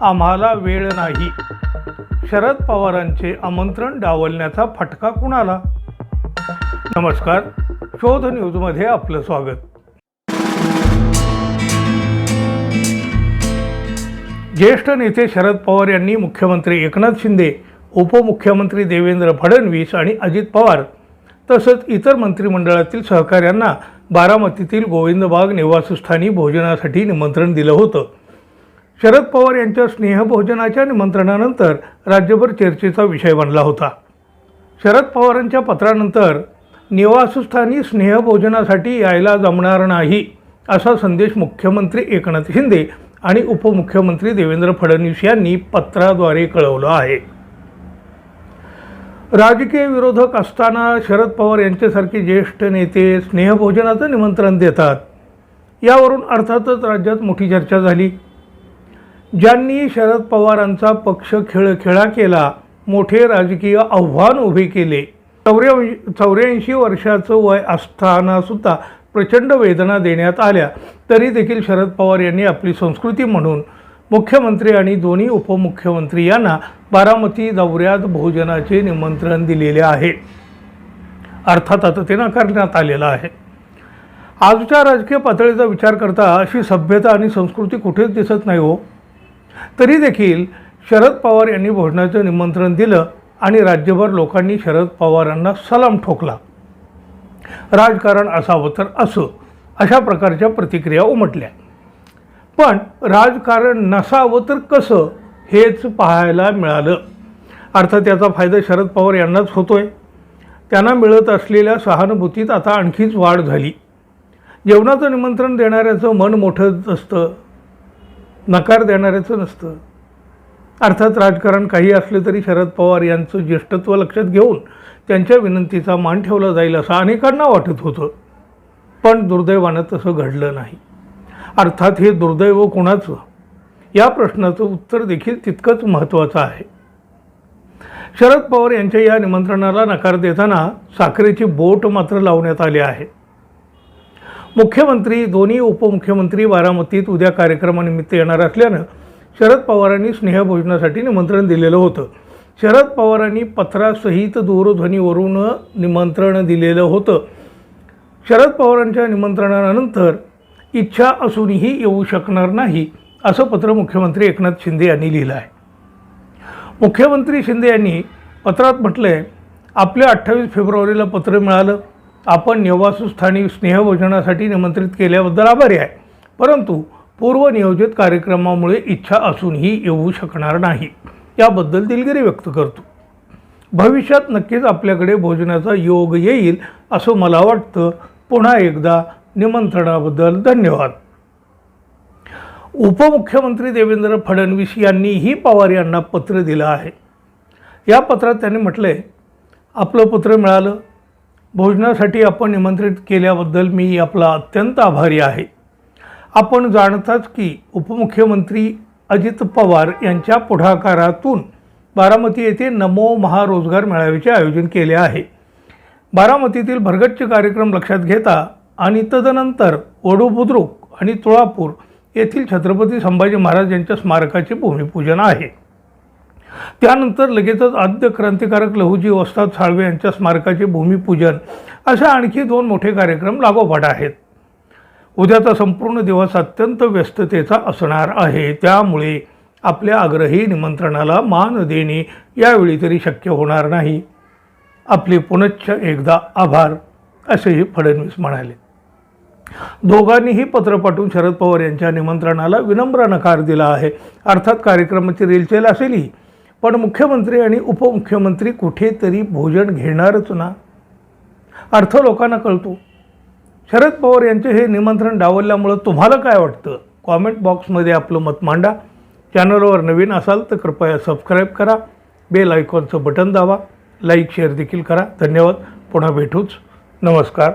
आम्हाला वेळ नाही. शरद पवारांचे आमंत्रण डावलण्याचा फटका कुणाला? नमस्कार शोध न्यूजमध्ये आपलं स्वागत. ज्येष्ठ नेते शरद पवार यांनी मुख्यमंत्री एकनाथ शिंदे उपमुख्यमंत्री देवेंद्र फडणवीस आणि अजित पवार तसंच इतर मंत्रिमंडळातील सहकाऱ्यांना बारामतीतील गोविंदबाग निवासस्थानी भोजनासाठी निमंत्रण दिलं होतं. शरद पवार यांच्या स्नेहभोजनाच्या निमंत्रणानंतर राज्यभर चर्चेचा विषय बनला होता. शरद पवारांच्या पत्रानंतर निवासस्थानी स्नेहभोजनासाठी यायला जमणार नाही असा संदेश मुख्यमंत्री एकनाथ शिंदे आणि उपमुख्यमंत्री देवेंद्र फडणवीस यांनी पत्राद्वारे कळवलं आहे. राजकीय विरोधक असताना शरद पवार यांच्यासारखे ज्येष्ठ नेते स्नेहभोजनाचं निमंत्रण देतात. यावरून अर्थातच राज्यात मोठी चर्चा झाली. ज्यांनी शरद पवारांचा पक्ष खेळखेळा केला मोठे राजकीय आव्हान उभे केले. चौऱ्या चौऱ्याऐंशी वर्षाचं वय असतानासुद्धा प्रचंड वेदना देण्यात आल्या. तरी देखील शरद पवार यांनी आपली संस्कृती म्हणून मुख्यमंत्री आणि दोन्ही उपमुख्यमंत्री यांना बारामती दौऱ्यात भोजनाचे निमंत्रण दिलेले आहे. अर्थात आता ते नाकारण्यात आलेलं आहे. आजच्या राजकीय पातळीचा विचार करता अशी सभ्यता आणि संस्कृती कुठेच दिसत नाही हो. तरी देखील शरद पवार यांनी भोजनाचं निमंत्रण दिलं आणि राज्यभर लोकांनी शरद पवारांना सलाम ठोकला. राजकारण असावं तर असं अशा प्रकारच्या प्रतिक्रिया उमटल्या. पण राजकारण नसावं तर कसं हेच पाहायला मिळालं. अर्थात त्याचा फायदा शरद पवार यांनाच होतोय. त्यांना मिळत असलेल्या सहानुभूतीत आता आणखीच वाढ झाली. जेवणाचं निमंत्रण देणाऱ्याचं मन मोठंच असतं. नकार देणाऱ्याचं नसतं. अर्थात राजकारण काही असले तरी शरद पवार यांचं ज्येष्ठत्व लक्षात घेऊन त्यांच्या विनंतीचा मान ठेवला जाईल असं अनेकांना वाटत होतं. पण दुर्दैवानं तसं घडलं नाही. अर्थात हे दुर्दैव कोणाचं? या प्रश्नाचं उत्तर देखील तितकंच महत्त्वाचं आहे. शरद पवार यांच्या या निमंत्रणाला नकार देताना साखरेची बोट मात्र लावण्यात आली आहे. मुख्यमंत्री दोन्ही उपमुख्यमंत्री बारामतीत उद्या कार्यक्रमानिमित्त येणार असल्यानं शरद पवारांनी स्नेहभोजनासाठी निमंत्रण दिलेलं होतं. शरद पवारांनी पत्रासहित दूरध्वनीवरून निमंत्रण दिलेलं होतं. शरद पवारांच्या निमंत्रणानंतर इच्छा असूनही येऊ शकणार नाही असं पत्र मुख्यमंत्री एकनाथ शिंदे यांनी लिहिलं आहे मुख्यमंत्री शिंदे यांनी पत्रात म्हटलं आहे आपल्या अठ्ठावीस फेब्रुवारीला पत्र मिळालं. आपण निवासस्थानी स्नेहभोजनासाठी निमंत्रित केल्याबद्दल आभारी आहे. परंतु पूर्वनियोजित कार्यक्रमामुळे इच्छा असूनही येऊ शकणार नाही. याबद्दल दिलगिरी व्यक्त करतो. भविष्यात नक्कीच आपल्याकडे भोजनाचा योग येईल असं मला वाटतं. पुन्हा एकदा निमंत्रणाबद्दल धन्यवाद. उपमुख्यमंत्री देवेंद्र फडणवीस यांनीही पवार यांना पत्र दिलं आहे. या पत्रात त्यांनी म्हटलं आहे आपलं पत्र मिळालं भोजनासाठी आपण निमंत्रित केल्याबद्दल मी आपला अत्यंत आभारी आहे. आपण जाणताच की उपमुख्यमंत्री अजित पवार यांच्या पुढाकारातून बारामती येथे नमो महारोजगार मेळाव्याचे आयोजन केले आहे. बारामतीतील भरगच्च कार्यक्रम लक्षात घेता आणि तदनंतर वडू बुद्रुक आणि तुळापूर येथील छत्रपती संभाजी महाराज यांच्या स्मारकाचे भूमिपूजन आहे. त्यानंतर लगेचच आद्य क्रांतिकारक लहुजी वस्ताद साळवे यांच्या स्मारकाचे भूमिपूजन असे आणखी दोन मोठे कार्यक्रम लागोपाठ आहेत. उद्याचा संपूर्ण दिवस अत्यंत व्यस्ततेचा असणार आहे. त्यामुळे आपल्या आग्रही निमंत्रणाला मान देणे यावेळी तरी शक्य होणार नाही. आपले पुनश्च एकदा आभार असेही फडणवीस म्हणाले. दोघांनीही पत्र पाठवून शरद पवार यांच्या निमंत्रणाला विनम्र नकार दिला आहे. अर्थात कार्यक्रमाची रेलचेल असेलही. पण मुख्यमंत्री आणि उपमुख्यमंत्री कुठेतरी भोजन घेणारच ना. अर्थ लोकांना कळतो. शरद पवार यांचे हे निमंत्रण डावलल्यामुळं तुम्हाला काय वाटतं? कॉमेंट बॉक्समध्ये आपलं मत मांडा. चॅनलवर नवीन असाल तर कृपया सबस्क्राईब करा. बेल आयकॉनचं बटन दाबा. लाईक शेअर देखील करा. धन्यवाद. पुन्हा भेटूच. नमस्कार.